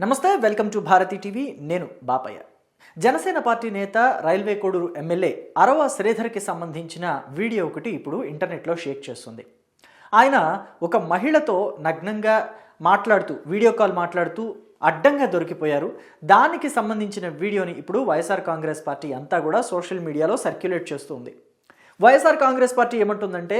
నమస్తే welcome to Bharathi TV. నేను Bapayya. Janasena party నేత రైల్వే కోడూరు ఎమ్మెల్యే అరవ శ్రీధర్కి సంబంధించిన వీడియో ఒకటి ఇప్పుడు ఇంటర్నెట్లో షేక్ చేస్తుంది. ఆయన ఒక మహిళతో నగ్నంగా మాట్లాడుతూ వీడియో కాల్ మాట్లాడుతూ అడ్డంగా దొరికిపోయారు. దానికి సంబంధించిన వీడియోని ఇప్పుడు వైఎస్ఆర్ కాంగ్రెస్ పార్టీ అంతా కూడా సోషల్ మీడియాలో సర్క్యులేట్ చేస్తుంది వైఎస్ఆర్ కాంగ్రెస్ పార్టీ ఏమంటుందంటే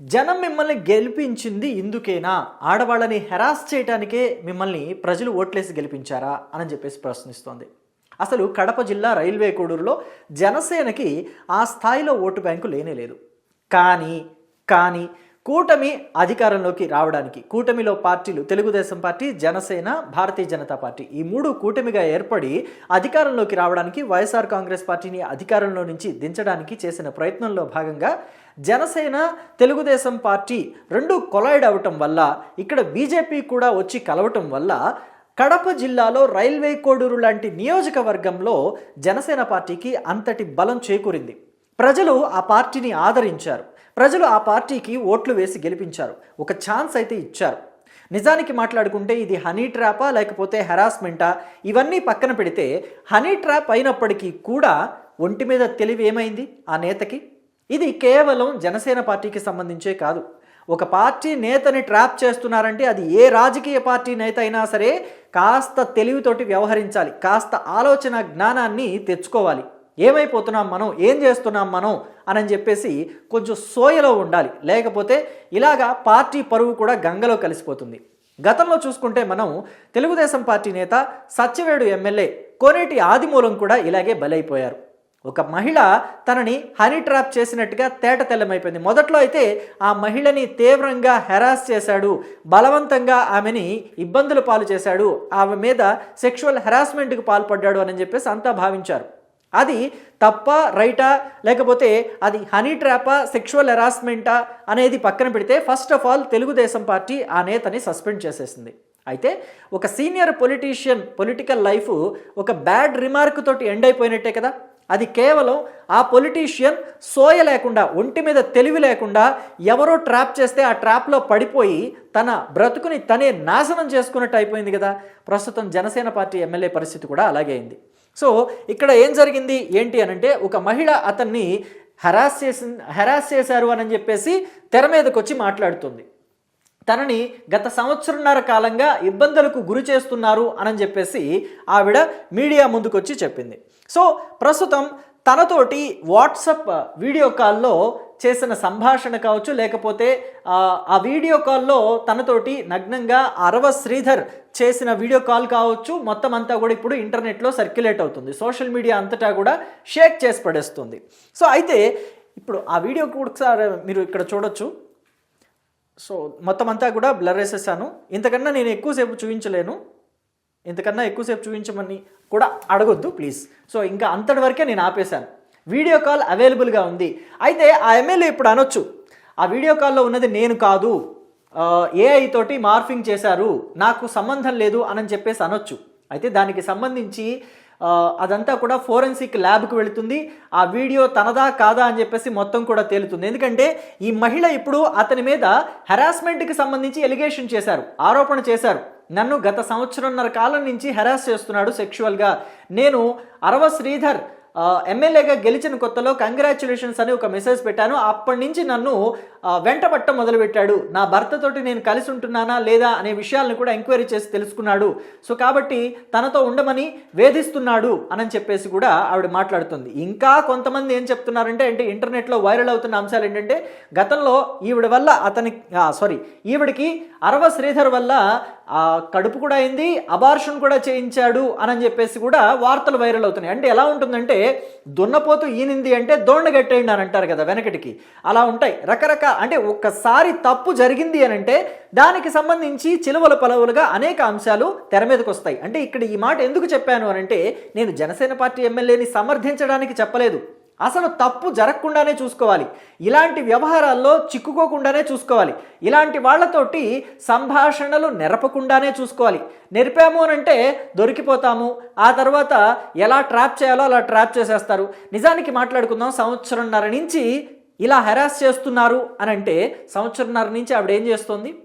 జనం మిమ్మల్ని గెలిపించింది ఇందుకేనా? ఆడవాళ్ళని హెరాస్ చేయడానికే మిమ్మల్ని ప్రజలు ఓట్లేసి గెలిపించారా? అని చెప్పేసి ప్రశ్నిస్తోంది. అసలు కడప జిల్లా రైల్వే కోడూరులో జనసేనకి ఆ స్థాయిలో ఓటు బ్యాంకు లేనే లేదు. కానీ కానీ కూటమి అధికారంలోకి రావడానికి కూటమిలో పార్టీలు తెలుగుదేశం పార్టీ జనసేన భారతీయ జనతా పార్టీ ఈ మూడు కూటమిగా ఏర్పడి అధికారంలోకి రావడానికి వైఎస్ఆర్ కాంగ్రెస్ పార్టీని అధికారంలో నుంచి దించడానికి చేసిన ప్రయత్నంలో భాగంగా జనసేన తెలుగుదేశం పార్టీ రెండు కొలైడ్ అవటం వల్ల ఇక్కడ బీజేపీ కూడా వచ్చి కలవటం వల్ల కడప జిల్లాలో రైల్వే కోడూరు లాంటి నియోజకవర్గంలో జనసేన పార్టీకి అంతటి బలం చేకూరింది. ప్రజలు ఆ పార్టీని ఆదరించారు. ప్రజలు ఆ పార్టీకి ఓట్లు వేసి గెలిపించారు. ఒక ఛాన్స్ అయితే ఇచ్చారు. నిజానికి మాట్లాడుకుంటే ఇది హనీ ట్రాపా లేకపోతే హెరాస్మెంటా? ఇవన్నీ పక్కన పెడితే హనీ ట్రాప్ అయినప్పటికీ కూడా ఒంటి మీద తెలివి ఏమైంది ఆ నేతకి? ఇది కేవలం జనసేన పార్టీకి సంబంధించే కాదు. ఒక పార్టీ నేతని ట్రాప్ చేస్తున్నారంటే అది ఏ రాజకీయ పార్టీ నేత అయినా సరే కాస్త తెలివితోటి వ్యవహరించాలి కాస్త ఆలోచన జ్ఞానాన్ని తెచ్చుకోవాలి. ఏమైపోతున్నాం మనం? ఏం చేస్తున్నాం మనం? అని చెప్పేసి కొంచెం సోయలో ఉండాలి. లేకపోతే ఇలాగా పార్టీ పరువు కూడా గంగలో కలిసిపోతుంది. గతంలో చూసుకుంటే మనం తెలుగుదేశం పార్టీ నేత సత్యవేడు ఎమ్మెల్యే కోనేటి ఆదిమూలం కూడా ఇలాగే బలైపోయారు. ఒక మహిళ తనని హనీ ట్రాప్ చేసినట్టుగా తేట తెల్లమైపోయింది. మొదట్లో అయితే ఆ మహిళని తీవ్రంగా హెరాస్ చేశాడు బలవంతంగా ఆమెని ఇబ్బందులు పాలు చేశాడు ఆమె మీద సెక్షువల్ హెరాస్మెంట్కి పాల్పడ్డాడు అని చెప్పేసి అంతా భావించారు. అది తప్ప రైటా? లేకపోతే అది హనీ ట్రాపా సెక్షువల్ హెరాస్మెంటా అనేది పక్కన పెడితే first of all Telugu Desam party ఆ నేతని సస్పెండ్ చేసేసింది. అయితే ఒక సీనియర్ పొలిటీషియన్ పొలిటికల్ లైఫ్ ఒక బ్యాడ్ రిమార్క్ తోటి ఎండ్ అయిపోయినట్టే కదా? అది కేవలం ఆ పొలిటీషియన్ సోయ లేకుండా ఒంటి మీద తెలివి లేకుండా ఎవరో ట్రాప్ చేస్తే ఆ ట్రాప్లో పడిపోయి తన బ్రతుకుని తనే నాశనం చేసుకున్నట్టు అయిపోయింది కదా. ప్రస్తుతం జనసేన పార్టీ ఎమ్మెల్యే పరిస్థితి కూడా అలాగే అయింది. సో ఇక్కడ ఏం జరిగింది? ఏంటి అనంటే ఒక మహిళ అతన్ని హెరాస్ చేసి హెరాస్ చేశారు అని చెప్పేసి తెర మీదకి వచ్చి మాట్లాడుతుంది. తనని గత సంవత్సరంన్నర కాలంగా ఇబ్బందులకు గురి చేస్తున్నారు అని చెప్పేసి ఆవిడ మీడియా ముందుకొచ్చి చెప్పింది. సో ప్రస్తుతం తనతోటి వాట్సప్ వీడియో కాల్లో చేసిన సంభాషణ కావచ్చు లేకపోతే ఆ వీడియో కాల్లో తనతోటి నగ్నంగా అరవ శ్రీధర్ చేసిన వీడియో కాల్ కావచ్చు మొత్తం అంతా కూడా ఇప్పుడు ఇంటర్నెట్లో సర్క్యులేట్ అవుతుంది. సోషల్ మీడియా అంతటా కూడా షేక్ చేసి పడేస్తుంది. సో అయితే ఇప్పుడు ఆ వీడియో కూడా ఒకసారి మీరు ఇక్కడ చూడొచ్చు. సో మొత్తం అంతా కూడా బ్లర్ వేసేసాను. ఇంతకన్నా నేను ఎక్కువసేపు చూపించలేను ఇంతకన్నా ఎక్కువసేపు చూపించమని కూడా అడగొద్దు ప్లీజ్ సో ఇంకా అంతటి వరకే నేను ఆపేశాను. వీడియో కాల్ అవైలబుల్గా ఉంది. అయితే ఆ ఎమ్మెల్యే ఇప్పుడు అనొచ్చు. ఆ వీడియో కాల్లో ఉన్నది నేను కాదు. ఏఐ తోటి మార్ఫింగ్ చేశారు. నాకు సంబంధం లేదు అని చెప్పేసి అనొచ్చు. అయితే దానికి సంబంధించి అదంతా కూడా ఫోరెన్సిక్ ల్యాబ్కి వెళుతుంది. ఆ వీడియో తనదా కాదా అని చెప్పేసి మొత్తం కూడా తేలుతుంది. ఎందుకంటే ఈ మహిళ ఇప్పుడు అతని మీద హెరాస్మెంట్కి సంబంధించి ఎలిగేషన్ చేశారు ఆరోపణ చేశారు. నన్ను గత సంవత్సరంన్నర కాలం నుంచి హెరాస్ చేస్తున్నాడు సెక్షువల్గా నేను అరవ శ్రీధర్ ఎమ్మెల్యేగా గెలిచిన కొత్తలో కంగ్రాచులేషన్స్ అని ఒక మెసేజ్ పెట్టాను. అప్పటి నుంచి నన్ను వెంటబట్ట మొదలుపెట్టాడు. నా భర్తతోటి నేను కలిసి ఉంటున్నానా లేదా అనే విషయాలను కూడా ఎంక్వైరీ చేసి తెలుసుకున్నాడు. సో కాబట్టి తనతో ఉండమని వేధిస్తున్నాడు అని చెప్పేసి కూడా ఆవిడ మాట్లాడుతుంది. ఇంకా కొంతమంది ఏం చెప్తున్నారంటే అంటే ఇంటర్నెట్లో వైరల్ అవుతున్న అంశాలు ఏంటంటే గతంలో ఈవిడ వల్ల అతని సారీ ఈవిడికి అరవ శ్రీధర్ వల్ల కడుపు కూడా అయింది అబార్షన్ కూడా చేయించాడు అని చెప్పేసి కూడా వార్తలు వైరల్ అవుతున్నాయి. అంటే ఎలా ఉంటుందంటే దున్నపోతు ఈనింది అంటే దోండగట్టేయండి అని అంటారు కదా వెనకటికి. అలా ఉంటాయి. రకరకాల అంటే ఒక్కసారి తప్పు జరిగింది అని అంటే దానికి సంబంధించి చిలువల పలవులుగా అనేక అంశాలు తెర మీదకి వస్తాయి. అంటే ఇక్కడ ఈ మాట ఎందుకు చెప్పాను అని అంటే నేను జనసేన పార్టీ ఎమ్మెల్యేని సమర్థించడానికి చెప్పలేదు. అసలు తప్పు జరగకుండానే చూసుకోవాలి. ఇలాంటి వ్యవహారాల్లో చిక్కుకోకుండానే చూసుకోవాలి. ఇలాంటి వాళ్ళతోటి సంభాషణలు నెరపకుండానే చూసుకోవాలి. నెరిపాము అని అంటే దొరికిపోతాము. ఆ తర్వాత ఎలా ట్రాప్ చేయాలో అలా ట్రాప్ చేసేస్తారు. నిజానికి మాట్లాడుకుందాం. సంవత్సరంన్నర నుంచి ఇలా హెరాస్ చేస్తున్నారు అని అంటే సంవత్సరంన్నర నుంచి ఆవిడ ఏం చేస్తుంది?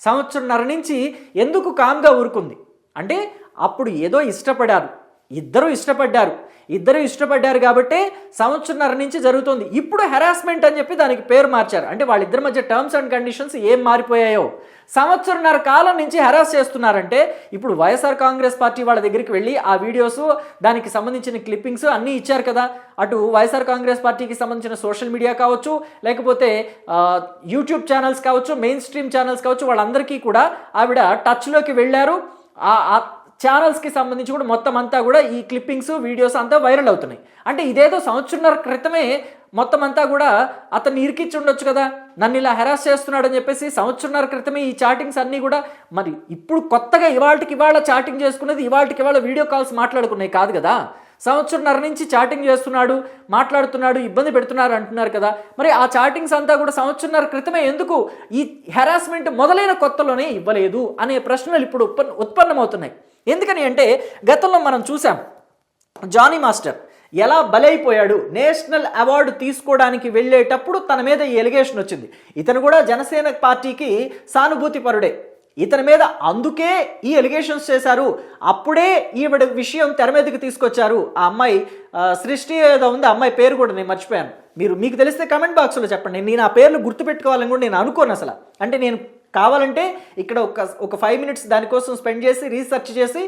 సంవత్సరంన్నర నుంచి ఎందుకు కామ్గా ఊరుకుంది? అంటే అప్పుడు ఏదో ఇష్టపడారు. ఇద్దరు ఇష్టపడ్డారు. ఇద్దరు ఇష్టపడ్డారు కాబట్టి సంవత్సరంన్నర నుంచి జరుగుతుంది. ఇప్పుడు హెరాస్మెంట్ అని చెప్పి దానికి పేరు మార్చారు. అంటే వాళ్ళిద్దరి మధ్య టర్మ్స్ అండ్ కండిషన్స్ ఏం మారిపోయాయో. సంవత్సరంన్నర కాలం నుంచి హెరాస్ చేస్తున్నారంటే ఇప్పుడు వైఎస్ఆర్ కాంగ్రెస్ పార్టీ వాళ్ళ దగ్గరికి వెళ్ళి ఆ వీడియోస్ దానికి సంబంధించిన క్లిప్పింగ్స్ అన్నీ ఇచ్చారు కదా. అటు వైఎస్ఆర్ కాంగ్రెస్ పార్టీకి సంబంధించిన సోషల్ మీడియా కావచ్చు లేకపోతే యూట్యూబ్ ఛానల్స్ కావచ్చు మెయిన్ స్ట్రీమ్ ఛానల్స్ కావచ్చు వాళ్ళందరికీ కూడా ఆవిడ టచ్లోకి వెళ్ళారు. ఛానల్స్కి సంబంధించి కూడా మొత్తం అంతా కూడా ఈ క్లిప్పింగ్స్ వీడియోస్ అంతా వైరల్ అవుతున్నాయి. అంటే ఇదేదో సంవత్సరంన్నర క్రితమే మొత్తం అంతా కూడా అతన్ని ఇరికిచ్చి ఉండొచ్చు కదా. నన్ను ఇలా హెరాస్ చేస్తున్నాడని చెప్పేసి సంవత్సరంన్నర క్రితమే ఈ చాటింగ్స్ అన్నీ కూడా మరి ఇప్పుడు కొత్తగా ఇవాళకి ఇవాళ చాటింగ్ చేసుకునేది ఇవాళకి ఇవాళ వీడియో కాల్స్ మాట్లాడుకున్నాయి కాదు కదా. సంవత్సరంన్నర నుంచి చాటింగ్ చేస్తున్నాడు మాట్లాడుతున్నాడు ఇబ్బంది పెడుతున్నారు అంటున్నారు కదా. మరి ఆ చాటింగ్స్ అంతా కూడా సంవత్సరంన్నర క్రితమే ఎందుకు ఈ హెరాస్మెంట్ మొదలైన కొత్తలోనే ఇవ్వలేదు అనే ప్రశ్నలు ఇప్పుడు ఉత్పన్నమవుతున్నాయి. ఎందుకని అంటే గతంలో మనం చూసాం జానీ మాస్టర్ ఎలా బలైపోయాడు నేషనల్ అవార్డు తీసుకోవడానికి వెళ్ళేటప్పుడు తన మీద ఈ ఎలిగేషన్ వచ్చింది. ఇతను కూడా జనసేన పార్టీకి సానుభూతి పరుడే ఇతని మీద అందుకే ఈ ఎలిగేషన్స్ చేశారు. అప్పుడే ఈవిడ విషయం తెర మీదకి తీసుకొచ్చారు. ఆ అమ్మాయి సృష్టి ఏదో ఉంది అమ్మాయి పేరు కూడా నేను మర్చిపోయాను. మీరు మీకు తెలిస్తే కమెంట్ బాక్స్లో చెప్పండి. నేను ఆ పేర్లు గుర్తుపెట్టుకోవాలని కూడా నేను అనుకోను అసలు. అంటే నేను కావాలంటే ఇక్కడ ఒక ఒక ఫైవ్ మినిట్స్ దానికోసం స్పెండ్ చేసి రీసెర్చ్ చేసి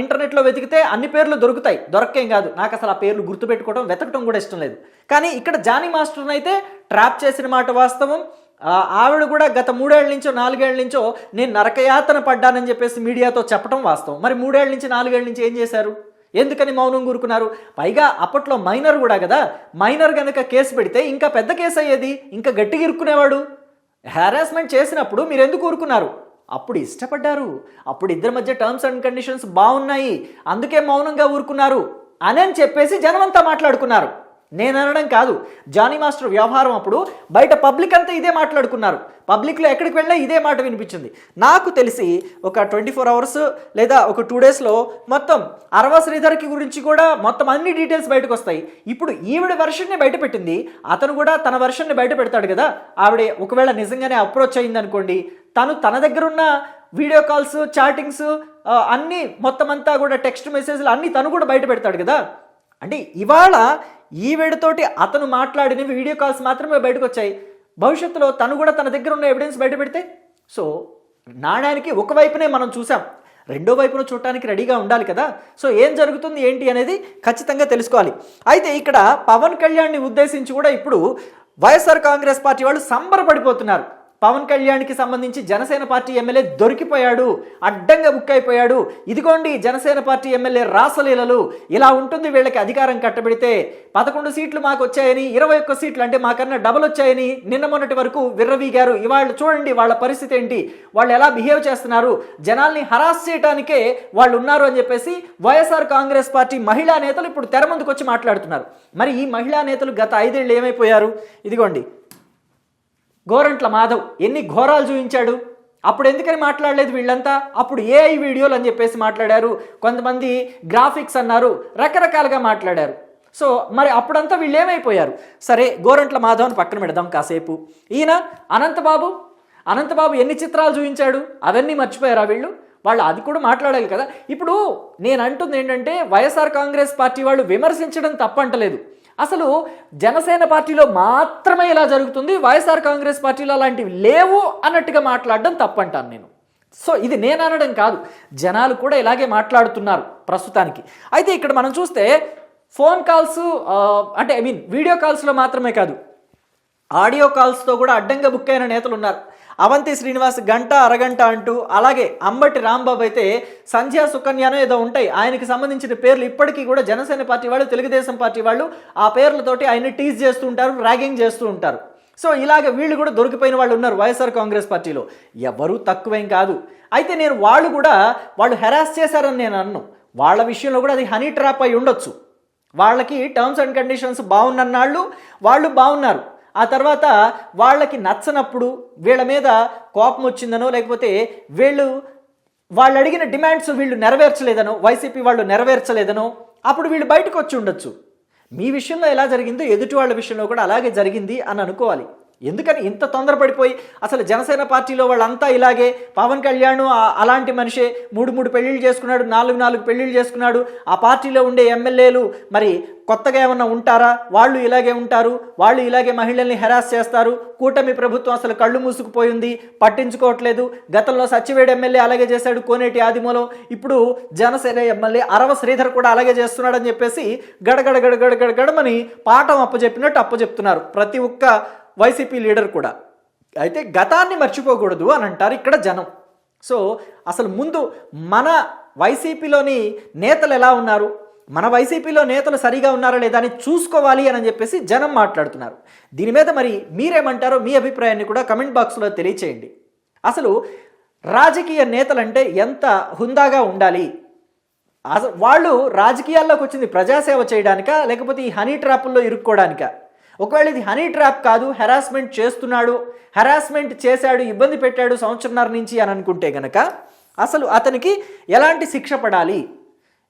ఇంటర్నెట్లో వెతికితే అన్ని పేర్లు దొరుకుతాయి. దొరకేం కాదు. నాకు అసలు ఆ పేర్లు గుర్తుపెట్టుకోవడం వెతకడం కూడా ఇష్టం లేదు. కానీ ఇక్కడ జానీ మాస్టర్ని అయితే ట్రాప్ చేసిన మాట వాస్తవం. ఆవిడ కూడా గత మూడేళ్ళ నుంచో నాలుగేళ్ళ నుంచో నేను నరకయాతన పడ్డానని చెప్పేసి మీడియాతో చెప్పడం వాస్తవం. మరి మూడేళ్ళ నుంచి నాలుగేళ్ళ నుంచి ఏం చేశారు? ఎందుకని మౌనం కూరుకున్నారు? పైగా అప్పట్లో మైనర్ కూడా కదా. మైనర్ కనుక కేసు పెడితే ఇంకా పెద్ద కేసు అయ్యేది? ఇంకా గట్టిగా ఇరుక్కునేవాడు? హారాస్మెంట్ చేసినప్పుడు మీరు ఎందుకు ఊరుకున్నారు? అప్పుడు ఇష్టపడ్డారు. అప్పుడు ఇద్దరి మధ్య టర్మ్స్ అండ్ కండిషన్స్ బాగున్నాయి అందుకే మౌనంగా ఊరుకున్నారు. అని అని చెప్పేసి జనమంతా మాట్లాడుకున్నారు. నేను అనడం కాదు. జానీ మాస్టర్ వ్యవహారం అప్పుడు బయట పబ్లిక్ అంతా ఇదే మాట్లాడుకున్నారు. పబ్లిక్లో ఎక్కడికి వెళ్ళినా ఇదే మాట వినిపించింది. నాకు తెలిసి ఒక ట్వంటీ ఫోర్ అవర్స్ లేదా ఒక టూ డేస్లో మొత్తం అరవ శ్రీధర్కి గురించి కూడా మొత్తం అన్ని డీటెయిల్స్ బయటకు వస్తాయి. ఇప్పుడు ఈవిడ వెర్షన్ని బయట పెట్టింది అతను కూడా తన వెర్షన్ని బయట పెడతాడు కదా. ఆవిడ ఒకవేళ నిజంగానే అప్రోచ్ అయిందనుకోండి తను తన దగ్గర ఉన్న వీడియో కాల్స్ చాటింగ్స్ అన్నీ మొత్తం అంతా కూడా టెక్స్ట్ మెసేజ్లు అన్నీ తను కూడా బయట పెడతాడు కదా. అంటే ఇవాళ ఈవిడతోటి అతను మాట్లాడిన వీడియో కాల్స్ మాత్రమే బయటకు వచ్చాయి భవిష్యత్తులో తను కూడా తన దగ్గర ఉన్న ఎవిడెన్స్ బయట పెడితే సో నాణ్యానికి ఒకవైపునే మనం చూసాం రెండో వైపున చూడటానికి రెడీగా ఉండాలి కదా. సో ఏం జరుగుతుంది ఏంటి అనేది ఖచ్చితంగా తెలుసుకోవాలి. అయితే ఇక్కడ పవన్ కళ్యాణ్ని ఉద్దేశించి కూడా ఇప్పుడు వైఎస్ఆర్ కాంగ్రెస్ పార్టీ వాళ్ళు సంబరపడిపోతున్నారు. పవన్ కళ్యాణ్కి సంబంధించి జనసేన పార్టీ ఎమ్మెల్యే దొరికిపోయాడు అడ్డంగా బుక్ అయిపోయాడు. ఇదిగోండి జనసేన పార్టీ ఎమ్మెల్యే రాసలీలలు. ఇలా ఉంటుంది వీళ్ళకి అధికారం కట్టబెడితే పదకొండు సీట్లు మాకు వచ్చాయని ఇరవై ఒక్క సీట్లు అంటే మాకన్నా డబల్ వచ్చాయని నిన్న మొన్నటి వరకు విర్రవీగారు ఇవాళ చూడండి వాళ్ళ పరిస్థితి ఏంటి? వాళ్ళు ఎలా బిహేవ్ చేస్తున్నారు? జనాల్ని హరాస్ చేయడానికే వాళ్ళు ఉన్నారు అని చెప్పేసి వైఎస్ఆర్ కాంగ్రెస్ పార్టీ మహిళా నేతలు ఇప్పుడు తెర ముందుకు వచ్చి మాట్లాడుతున్నారు. మరి ఈ మహిళా నేతలు గత ఐదేళ్ళు ఏమైపోయారు? ఇదిగోండి గోరంట్ల మాధవ్ ఎన్ని ఘోరాలు చూపించాడు అప్పుడు ఎందుకని మాట్లాడలేదు వీళ్ళంతా? అప్పుడు ఏఐ వీడియోలు అని చెప్పేసి మాట్లాడారు. కొంతమంది గ్రాఫిక్స్ అన్నారు. రకరకాలుగా మాట్లాడారు. సో మరి అప్పుడంతా వీళ్ళు ఏమైపోయారు సరే గోరంట్ల మాధవ్ని పక్కన పెడదాం కాసేపు. ఈయన అనంతబాబు? అనంతబాబు ఎన్ని చిత్రాలు చూపించాడు అవన్నీ మర్చిపోయారా వీళ్ళు? వాళ్ళు అది కూడా మాట్లాడాలి కదా. ఇప్పుడు నేను అంటుంది ఏంటంటే వైఎస్ఆర్ కాంగ్రెస్ పార్టీ వాళ్ళు విమర్శించడం తప్పంటలేదు. అసలు జనసేన పార్టీలో మాత్రమే ఇలా జరుగుతుంది వైఎస్ఆర్ కాంగ్రెస్ పార్టీలో అలాంటివి లేవు అన్నట్టుగా మాట్లాడడం తప్పంటాను నేను. సో ఇది నేను అనడం కాదు జనాలు కూడా ఇలాగే మాట్లాడుతున్నారు ప్రస్తుతానికి. అయితే ఇక్కడ మనం చూస్తే ఫోన్ కాల్స్ అంటే ఐ మీన్ వీడియో కాల్స్లో మాత్రమే కాదు ఆడియో కాల్స్తో కూడా అడ్డంగా బుక్ అయిన నేతలు ఉన్నారు. అవంతి శ్రీనివాస్ గంట అరగంట అంటూ అలాగే అంబటి రాంబాబు అయితే సంధ్యా సుకన్యానో ఏదో ఉంటాయి. ఆయనకి సంబంధించిన పేర్లు ఇప్పటికీ కూడా జనసేన పార్టీ వాళ్ళు తెలుగుదేశం పార్టీ వాళ్ళు ఆ పేర్లతోటి ఆయన్ని టీజ్ చేస్తూ ఉంటారు ర్యాగింగ్ చేస్తూ ఉంటారు. సో ఇలాగ వీళ్ళు కూడా దొరికిపోయిన వాళ్ళు ఉన్నారు వైఎస్ఆర్ కాంగ్రెస్ పార్టీలో. ఎవరూ తక్కువేం కాదు. అయితే నేను వాళ్ళు కూడా వాళ్ళు హెరాస్ చేశారని నేను అన్ను. వాళ్ళ విషయంలో కూడా అది హనీ ట్రాప్ అయి ఉండొచ్చు. వాళ్ళకి టర్మ్స్ అండ్ కండిషన్స్ బాగున్నన్నాళ్ళు వాళ్ళు బాగున్నారు. ఆ తర్వాత వాళ్ళకి నచ్చనప్పుడు వీళ్ళ మీద కోపం వచ్చిందనో లేకపోతే వీళ్ళు వాళ్ళు అడిగిన డిమాండ్స్ వీళ్ళు నెరవేర్చలేదనో వైసీపీ వాళ్ళు నెరవేర్చలేదనో అప్పుడు వీళ్ళు బయటకు వచ్చి ఉండొచ్చు. మీ విషయంలో ఎలా జరిగిందో ఎదుటి వాళ్ళ విషయంలో కూడా అలాగే జరిగింది అని అనుకోవాలి. ఎందుకని ఇంత తొందరపడిపోయి అసలు జనసేన పార్టీలో వాళ్ళంతా ఇలాగే పవన్ కళ్యాణ్ అలాంటి మనిషే మూడు మూడు పెళ్ళిళ్ళు చేసుకున్నాడు నాలుగు నాలుగు పెళ్ళిళ్ళు చేసుకున్నాడు ఆ పార్టీలో ఉండే ఎమ్మెల్యేలు మరి కొత్తగా ఏమన్నా ఉంటారా? వాళ్ళు ఇలాగే ఉంటారు వాళ్ళు ఇలాగే మహిళల్ని హెరాస్ చేస్తారు కూటమి ప్రభుత్వం అసలు కళ్ళు మూసుకుపోయింది పట్టించుకోవట్లేదు గతంలో సచ్చివేడు ఎమ్మెల్యే అలాగే చేశాడు కోనేటి ఆదిమూలం ఇప్పుడు జనసేన ఎమ్మెల్యే అరవ శ్రీధర్ కూడా అలాగే చేస్తున్నాడని చెప్పేసి గడగడ గడగడ గడగడమని పాఠం అప్పచెప్పినట్టు అప్పచెప్తున్నారు. ప్రతి ఒక్క వైసీపీ లీడర్ కూడా. అయితే గతాన్ని మర్చిపోకూడదు అని అంటారు ఇక్కడ జనం. సో అసలు ముందు మన వైసీపీలోని నేతలు ఎలా ఉన్నారు? మన వైసీపీలో నేతలు సరిగా ఉన్నారా లేదా అని చూసుకోవాలి అని చెప్పేసి జనం మాట్లాడుతున్నారు. దీని మీద మరి మీరేమంటారో మీ అభిప్రాయాన్ని కూడా కమెంట్ బాక్స్లో తెలియచేయండి. అసలు రాజకీయ నేతలంటే ఎంత హుందాగా ఉండాలి? అసలు వాళ్ళు రాజకీయాల్లోకి వచ్చింది ప్రజాసేవ చేయడానికా లేకపోతే ఈ హనీ ట్రాపుల్లో ఇరుక్కోవడానికా ఒకవేళ ఇది హనీ ట్రాప్ కాదు హెరాస్మెంట్ చేస్తున్నాడు హెరాస్మెంట్ చేశాడు ఇబ్బంది పెట్టాడు సంవత్సరంన్నర నుంచి అని అనుకుంటే గనక అసలు అతనికి ఎలాంటి శిక్ష పడాలి?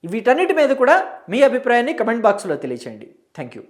వీటన్నిటి మీద కూడా మీ అభిప్రాయాన్ని కమెంట్ బాక్స్లో తెలియచేయండి. Thank you.